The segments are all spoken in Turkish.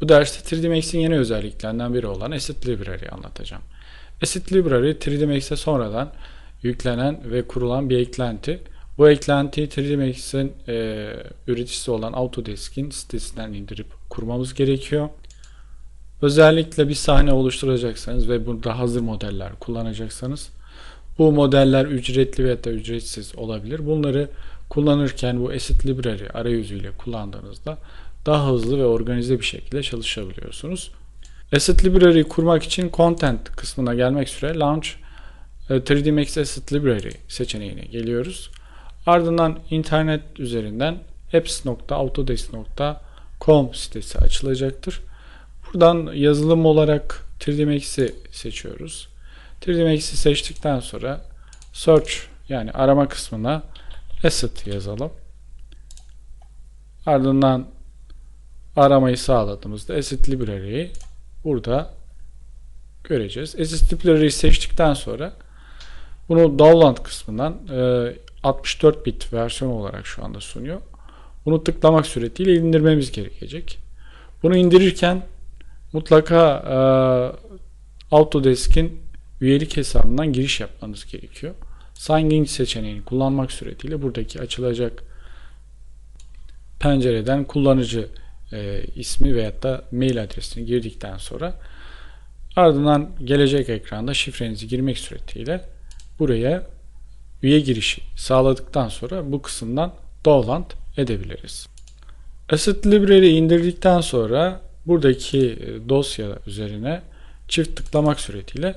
Bu derste 3D Max'in yeni özelliklerinden biri olan Asset Library'i anlatacağım. Asset Library 3D Max'e sonradan yüklenen ve kurulan bir eklenti. Bu eklentiyi 3D Max'in e, üreticisi olan Autodesk'in sitesinden indirip kurmamız gerekiyor. Özellikle bir sahne oluşturacaksanız ve burada hazır modeller kullanacaksanız bu modeller ücretli veya da ücretsiz olabilir. Bunları kullanırken bu Asset Library arayüzüyle kullandığınızda daha hızlı ve organize bir şekilde çalışabiliyorsunuz. Asset Library kurmak için Content kısmına gelmek üzere Launch e, 3D Max Asset Library seçeneğine geliyoruz. Ardından internet üzerinden apps.autodesk.com sitesi açılacaktır. Buradan yazılım olarak 3D Max'i seçiyoruz. 3D Max'i seçtikten sonra Search yani arama kısmına Asset yazalım. Ardından aramayı sağladığımızda Asset Library'yi burada göreceğiz. Asset Library'yi seçtikten sonra bunu download kısmından e, 64 bit versiyon olarak şu anda sunuyor. Bunu tıklamak suretiyle indirmemiz gerekecek. Bunu indirirken mutlaka e, Autodesk'in üyelik hesabından giriş yapmanız gerekiyor. Sign in seçeneğini kullanmak suretiyle buradaki açılacak pencereden kullanıcı e, ismi veyahut da mail adresini girdikten sonra ardından gelecek ekranda şifrenizi girmek suretiyle buraya üye girişi sağladıktan sonra bu kısımdan download edebiliriz. Asset Library indirdikten sonra buradaki e, dosya üzerine çift tıklamak suretiyle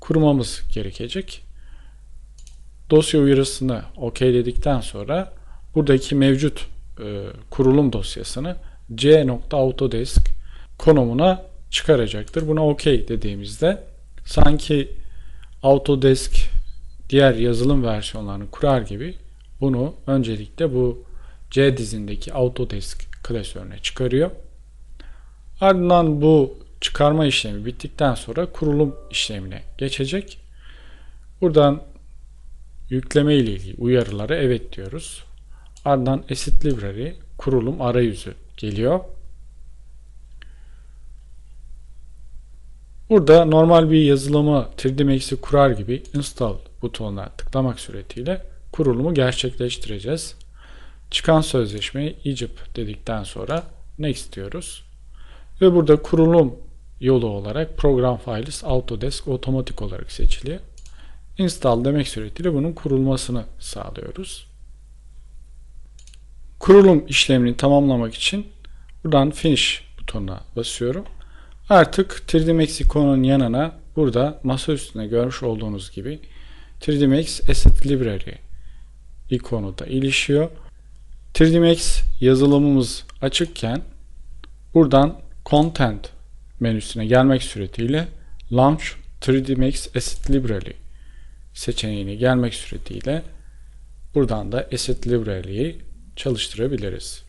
kurmamız gerekecek. Dosya uyarısını OK dedikten sonra buradaki mevcut e, kurulum dosyasını c.autodesk konumuna çıkaracaktır. Buna OK dediğimizde sanki Autodesk diğer yazılım versiyonlarını kurar gibi bunu öncelikle bu C dizindeki Autodesk klasörüne çıkarıyor. Ardından bu çıkarma işlemi bittikten sonra kurulum işlemine geçecek. Buradan yükleme ile ilgili uyarıları evet diyoruz. Ardından Asset Library kurulum arayüzü geliyor. Burada normal bir yazılımı 3D Max'i kurar gibi install butonuna tıklamak suretiyle kurulumu gerçekleştireceğiz. Çıkan sözleşmeyi Egypt dedikten sonra next diyoruz. Ve burada kurulum yolu olarak Program Files Autodesk otomatik olarak seçiliyor. Install demek suretiyle bunun kurulmasını sağlıyoruz. Kurulum işlemini tamamlamak için buradan Finish butonuna basıyorum. Artık 3D Max ikonunun yanına burada masa üstünde görmüş olduğunuz gibi 3D Max Asset Library ikonu da ilişiyor. 3D Max yazılımımız açıkken buradan Content menüsüne gelmek suretiyle Launch 3D Max Asset Library seçeneğine gelmek suretiyle buradan da Asset Library'yi çalıştırabiliriz.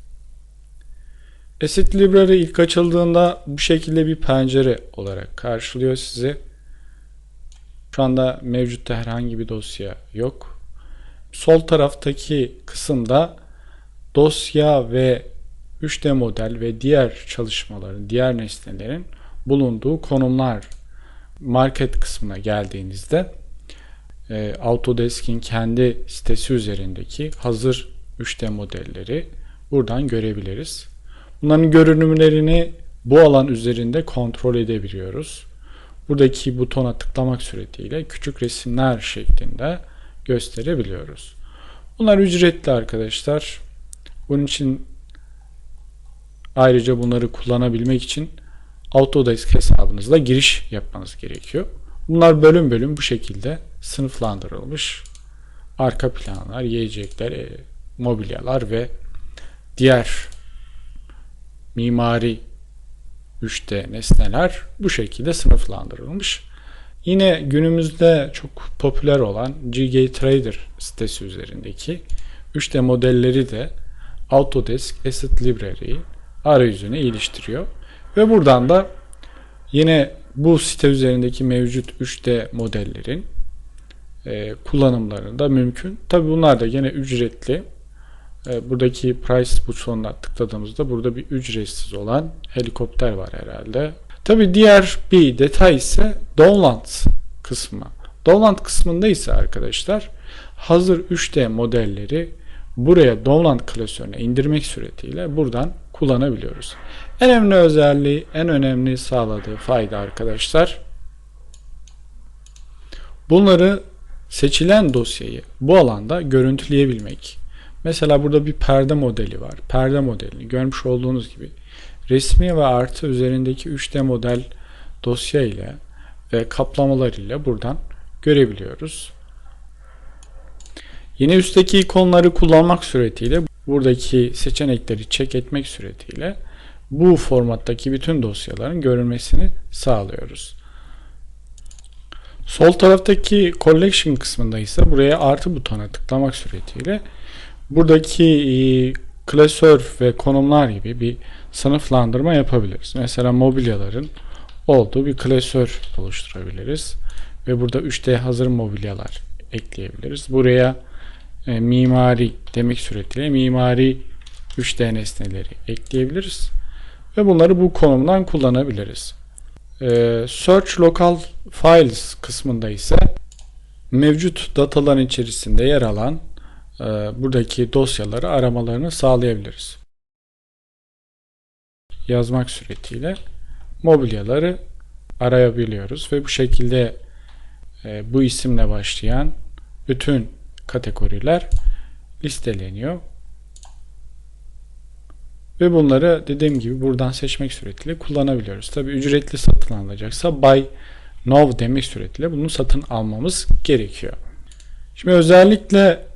Asset Library ilk açıldığında bu şekilde bir pencere olarak karşılıyor sizi. Şu anda mevcutta herhangi bir dosya yok. Sol taraftaki kısımda dosya ve 3D model ve diğer çalışmaların, diğer nesnelerin bulunduğu konumlar market kısmına geldiğinizde e, Autodesk'in kendi sitesi üzerindeki hazır 3D modelleri buradan görebiliriz. Bunların görünümlerini bu alan üzerinde kontrol edebiliyoruz. Buradaki butona tıklamak suretiyle küçük resimler şeklinde gösterebiliyoruz. Bunlar ücretli arkadaşlar. Bunun için ayrıca bunları kullanabilmek için Autodesk hesabınızla giriş yapmanız gerekiyor. Bunlar bölüm bölüm bu şekilde sınıflandırılmış. Arka planlar, yiyecekler, e, mobilyalar ve diğer mimari 3D nesneler bu şekilde sınıflandırılmış. Yine günümüzde çok popüler olan GG Trader sitesi üzerindeki 3D modelleri de Autodesk Asset Library arayüzüne iliştiriyor. Ve buradan da yine bu site üzerindeki mevcut 3D modellerin e, kullanımları da mümkün. Tabi bunlar da yine ücretli. E, buradaki price butonuna tıkladığımızda burada bir ücretsiz olan helikopter var herhalde. Tabi diğer bir detay ise download kısmı. Download kısmında ise arkadaşlar hazır 3D modelleri buraya download klasörüne indirmek suretiyle buradan kullanabiliyoruz. En önemli özelliği, en önemli sağladığı fayda arkadaşlar bunları seçilen dosyayı bu alanda görüntüleyebilmek. Mesela burada bir perde modeli var. Perde modelini görmüş olduğunuz gibi resmi ve artı üzerindeki 3D model dosya ile ve kaplamalar ile buradan görebiliyoruz. Yine üstteki ikonları kullanmak suretiyle buradaki seçenekleri çek etmek suretiyle bu formattaki bütün dosyaların görülmesini sağlıyoruz. Sol taraftaki Collection kısmında ise buraya artı butona tıklamak suretiyle buradaki e, klasör ve konumlar gibi bir sınıflandırma yapabiliriz. Mesela mobilyaların olduğu bir klasör oluşturabiliriz. Ve burada 3D hazır mobilyalar ekleyebiliriz. Buraya e, mimari demek suretiyle mimari 3D nesneleri ekleyebiliriz. Ve bunları bu konumdan kullanabiliriz. E, Search Local Files kısmında ise mevcut dataların içerisinde yer alan buradaki dosyaları aramalarını sağlayabiliriz. Yazmak suretiyle mobilyaları arayabiliyoruz ve bu şekilde e, bu isimle başlayan bütün kategoriler listeleniyor. Ve bunları dediğim gibi buradan seçmek suretiyle kullanabiliyoruz. Tabi ücretli satın alınacaksa buy now demek suretiyle bunu satın almamız gerekiyor. Şimdi özellikle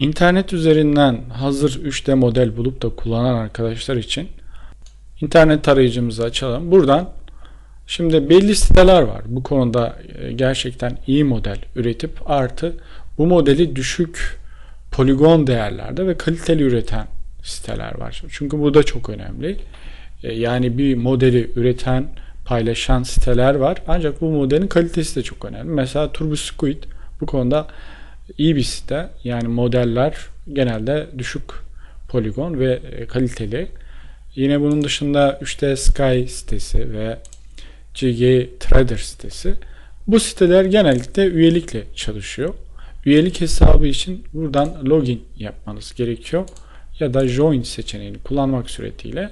internet üzerinden hazır 3D model bulup da kullanan arkadaşlar için internet tarayıcımızı açalım. Buradan Şimdi belli siteler var. Bu konuda e, gerçekten iyi model üretip artı bu modeli düşük poligon değerlerde ve kaliteli üreten siteler var. Çünkü bu da çok önemli. E, yani bir modeli üreten, paylaşan siteler var. Ancak bu modelin kalitesi de çok önemli. Mesela TurboSquid bu konuda iyi bir site. Yani modeller genelde düşük poligon ve e, kaliteli. Yine bunun dışında 3D Sky sitesi ve CG Trader sitesi. Bu siteler genellikle üyelikle çalışıyor. Üyelik hesabı için buradan login yapmanız gerekiyor. Ya da join seçeneğini kullanmak suretiyle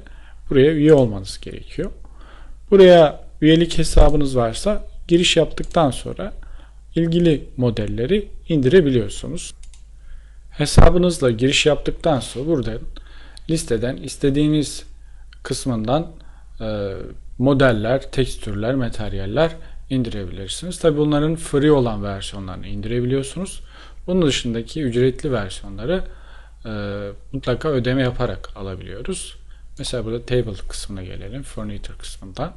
buraya üye olmanız gerekiyor. Buraya üyelik hesabınız varsa giriş yaptıktan sonra ilgili modelleri indirebiliyorsunuz. Hesabınızla giriş yaptıktan sonra buradan listeden istediğiniz kısmından e, modeller, tekstürler, materyaller indirebilirsiniz. Tabi bunların free olan versiyonlarını indirebiliyorsunuz. Bunun dışındaki ücretli versiyonları e, mutlaka ödeme yaparak alabiliyoruz. Mesela burada table kısmına gelelim. Furniture kısmından.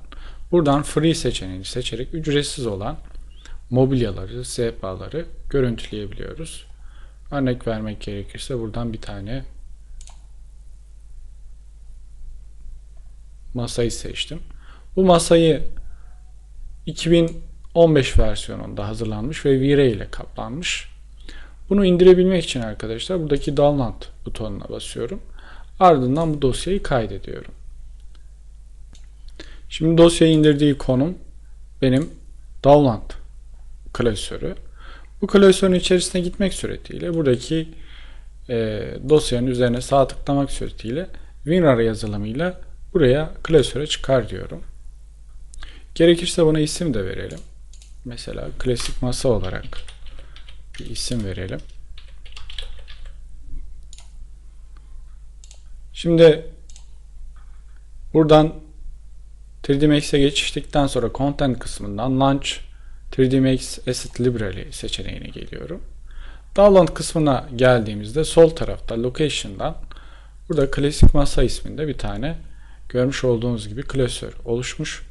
Buradan free seçeneğini seçerek ücretsiz olan mobilyaları, sehpaları görüntüleyebiliyoruz. Örnek vermek gerekirse buradan bir tane masayı seçtim. Bu masayı 2015 versiyonunda hazırlanmış ve V-Ray ile kaplanmış. Bunu indirebilmek için arkadaşlar buradaki download butonuna basıyorum. Ardından bu dosyayı kaydediyorum. Şimdi dosyayı indirdiği konum benim download klasörü. Bu klasörün içerisine gitmek suretiyle buradaki e, dosyanın üzerine sağ tıklamak suretiyle WinRAR yazılımıyla buraya klasöre çıkar diyorum. Gerekirse buna isim de verelim. Mesela klasik masa olarak bir isim verelim. Şimdi buradan 3D Max'e geçiştikten sonra Content kısmından Launch 3D Max Asset Library seçeneğine geliyorum. Download kısmına geldiğimizde sol tarafta Location'dan burada klasik masa isminde bir tane görmüş olduğunuz gibi klasör oluşmuş.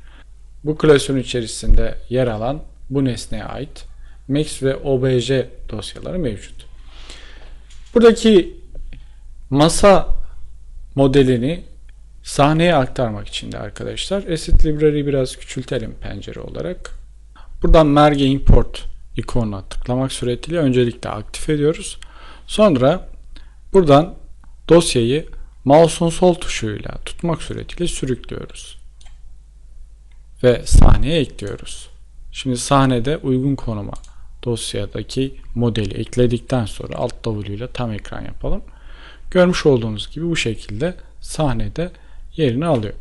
Bu klasörün içerisinde yer alan bu nesneye ait Max ve OBJ dosyaları mevcut. Buradaki masa modelini sahneye aktarmak için de arkadaşlar Asset Library'i biraz küçültelim pencere olarak. Buradan Merge Import ikonuna tıklamak suretiyle öncelikle aktif ediyoruz. Sonra buradan dosyayı mouse'un sol tuşuyla tutmak suretiyle sürüklüyoruz. Ve sahneye ekliyoruz. Şimdi sahnede uygun konuma dosyadaki modeli ekledikten sonra Alt W ile tam ekran yapalım. Görmüş olduğunuz gibi bu şekilde sahnede yerini alıyor.